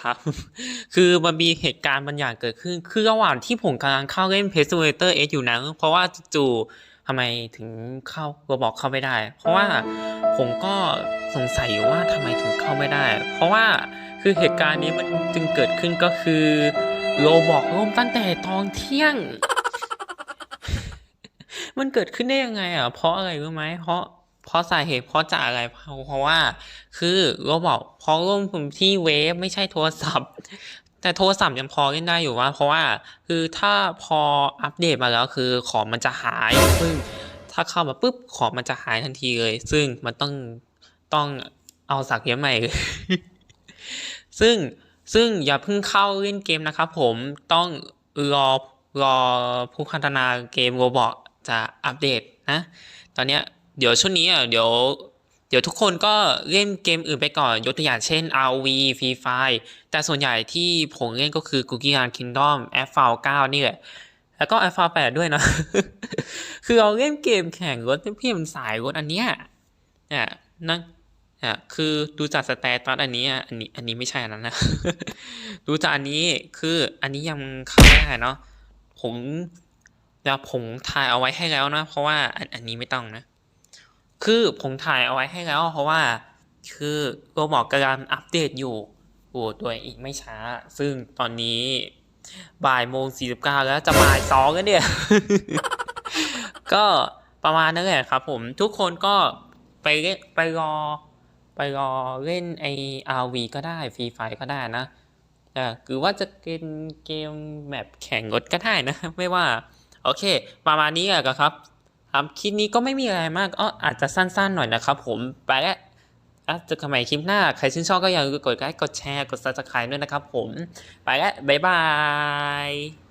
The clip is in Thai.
ครับ คือมันมีเหตุการณ์บางอย่างเกิดขึ้น คือระหว่างที่ผมกำลังเข้าเล่น Pet Simulator X อยู่นั้น เพราะว่าจู่ๆทำไมถึงเข้า Roblox เข้าไม่ได้ เพราะว่าผมก็สงสัยอยู่ว่าทำไมถึงเข้าไม่ได้ เพราะว่าคือเหตุการณ์นี้มันจึงเกิดขึ้นก็คือ Roblox ล่มตั้งแต่ตอนเที่ยง มันเกิดขึ้นได้ยังไงอะ เพราะอะไรรู้ไหมเพราะ เพราะสาเหตุเพราะจากอะไร เพราะว่า คือเราบอกเพราะร่วมผมที่เวฟไม่ใช่โทรศัพท์ แต่โทรศัพท์ยังพอเล่นได้อยู่ว่า เพราะว่าคือถ้าพออัปเดตมาแล้วคือของมันจะหายซึ่งถ้าเข้ามาปุ๊บของมันจะหายทันทีเลย ซึ่งมันต้องต้องเอาสักเยอะใหม่เลยซึ่งซึ่งอย่าเพิ่งเข้าเล่นเกมนะครับผมต้องรอรอผู้พัฒนาเกมโรบอกจะอัปเดตนะ ตอนเนี้ย เดี๋ยวช่วงนี้อะเดี๋ยวเดี๋ยวทุกคนก็เล่นเกมอื่นไปก่อน ยกตัวอย่างเช่น RV Free Fire แต่ส่วนใหญ่ที่ผมเล่นก็คือ Cookie Run Kingdom a f a l 9นี่แหละ แล้วก็ a f a 8ด้วยนะ คือเราเล่นเกมแข่งรถเพี่มันสายรถอันเนี้ยเนี่ยนั่นอะคือดูจากสแตตัสอันนี้ยอันนี้อันนี้ไม่ใช่อันนั้นนะ ดูจากอันนี้คืออันนี้ยังเข้าไม่ได้เนาะผมเดี๋ยวผมถ่ายเอาไว้ให้แล้วนะ เพราะว่าอันอันนี้ไม่ต้องนะ คือผมถ่ายเอาไว้ให้แล้ว เพราะว่าคือโรบอกกำลังอัปเดตอยู่โอ้โดยอีกไม่ช้า ซึ่งตอนนี้บ่ายโมงสี่สิบเก้าแล้วจะบ่ายสองแล้วเนี่ย ก็ประมาณนั้นแหละครับผมทุกคนก็ไปเล่นไปรอ ไปรอเล่นไอ RV ก็ได้ฟรีไฟก็ได้นะอ่าหรือว่าจะเป็นเกมแบบแข่งรถก็ได้นะ ไม่ว่า โอเค ประมาณนี้แหละครับ ครับคลิปนี้ก็ไม่มีอะไรมากอ๋ออาจจะสั้นๆหน่อยนะครับผมไปแล้วอะเจอกันใหม่คลิปหน้า ใครชื่นชอบก็อย่าลืมกดไลค์กดแชร์กด subscribe ด้วยนะครับผม ไปแล้ว บ๊ายบาย